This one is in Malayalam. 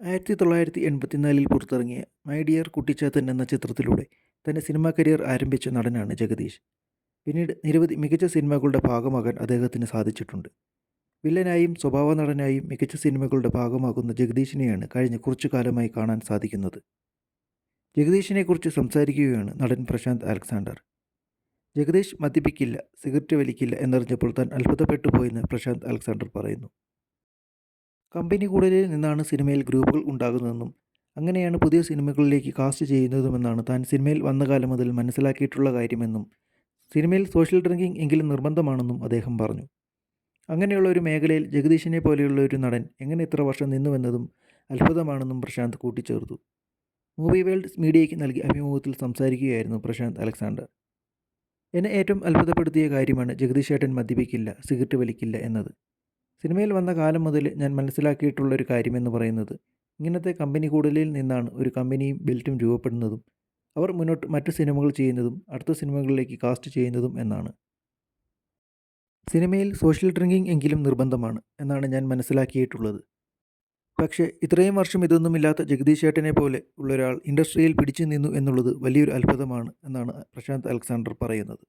ആയിരത്തി തൊള്ളായിരത്തി എൺപത്തിനാലിൽ പുറത്തിറങ്ങിയ മൈ ഡിയർ കുട്ടിച്ചാത്തൻ എന്ന ചിത്രത്തിലൂടെ തന്റെ സിനിമാ കരിയർ ആരംഭിച്ച നടനാണ് ജഗദീഷ്. പിന്നീട് നിരവധി മികച്ച സിനിമകളുടെ ഭാഗമാകാൻ അദ്ദേഹത്തിന് സാധിച്ചിട്ടുണ്ട്. വില്ലനായും സ്വഭാവ നടനായും മികച്ച സിനിമകളുടെ ഭാഗമാകുന്ന ജഗദീഷിനെയാണ് കഴിഞ്ഞ കുറച്ചു കാലമായി കാണാൻ സാധിക്കുന്നത്. ജഗദീഷിനെക്കുറിച്ച് സംസാരിക്കുകയാണ് നടൻ പ്രശാന്ത് അലക്സാണ്ടർ. ജഗദീഷ് മദ്യപിക്കില്ല സിഗരറ്റ് വലിക്കില്ല എന്നറിഞ്ഞപ്പോൾ താൻ അത്ഭുതപ്പെട്ടു പോയെന്ന് പ്രശാന്ത് അലക്സാണ്ടർ പറയുന്നു. കമ്പനി കൂടുതലിൽ നിന്നാണ് സിനിമയിൽ ഗ്രൂപ്പുകൾ ഉണ്ടാകുന്നതെന്നും അങ്ങനെയാണ് പുതിയ സിനിമകളിലേക്ക് കാസ്റ്റ് ചെയ്യുന്നതുമെന്നാണ് താൻ സിനിമയിൽ വന്ന കാലം മുതൽ മനസ്സിലാക്കിയിട്ടുള്ള കാര്യമെന്നും സിനിമയിൽ സോഷ്യൽ ഡ്രിങ്കിങ് എങ്കിലും നിർബന്ധമാണെന്നും അദ്ദേഹം പറഞ്ഞു. അങ്ങനെയുള്ള ഒരു മേഖലയിൽ ജഗദീഷിനെ പോലെയുള്ള ഒരു നടൻ എങ്ങനെ ഇത്ര വർഷം നിന്നുവെന്നതും അത്ഭുതമാണെന്നും പ്രശാന്ത് കൂട്ടിച്ചേർത്തു. മൂവി വേൾഡ് മീഡിയയ്ക്ക് നൽകിയ അഭിമുഖത്തിൽ സംസാരിക്കുകയായിരുന്നു പ്രശാന്ത് അലക്സാണ്ടർ. എന്നെ ഏറ്റവും അത്ഭുതപ്പെടുത്തിയ കാര്യമാണ് ജഗദീഷ് ഏട്ടൻ മദ്യപിക്കില്ല സിഗരറ്റ് വലിക്കില്ല എന്നത്. സിനിമയിൽ വന്ന കാലം മുതൽ ഞാൻ മനസ്സിലാക്കിയിട്ടുള്ള ഒരു കാര്യമെന്ന് പറയുന്നത് ഇങ്ങനത്തെ കമ്പനി കൂടലിൽ നിന്നാണ് ഒരു കമ്പനിയും ബെൽറ്റും രൂപപ്പെടുന്നതും അവർ മുന്നോട്ട് മറ്റു സിനിമകൾ ചെയ്യുന്നതും അടുത്ത സിനിമകളിലേക്ക് കാസ്റ്റ് ചെയ്യുന്നതും എന്നാണ്. സിനിമയിൽ സോഷ്യൽ ഡ്രിങ്കിങ് എങ്കിലും നിർബന്ധമാണ് എന്നാണ് ഞാൻ മനസ്സിലാക്കിയിട്ടുള്ളത്. പക്ഷേ ഇത്രയും വർഷം ഇതൊന്നുമില്ലാത്ത ജഗദീഷ് ചേട്ടനെ പോലെ ഉള്ളൊരാൾ ഇൻഡസ്ട്രിയിൽ പിടിച്ചു നിന്നു എന്നുള്ളത് വലിയൊരു അത്ഭുതമാണ് എന്നാണ് പ്രശാന്ത് അലക്സാണ്ടർ പറയുന്നത്.